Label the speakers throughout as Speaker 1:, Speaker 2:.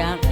Speaker 1: Yeah.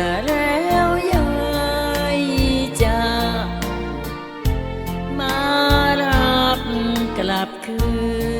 Speaker 1: อแล้วยายจะมารับกลับคืน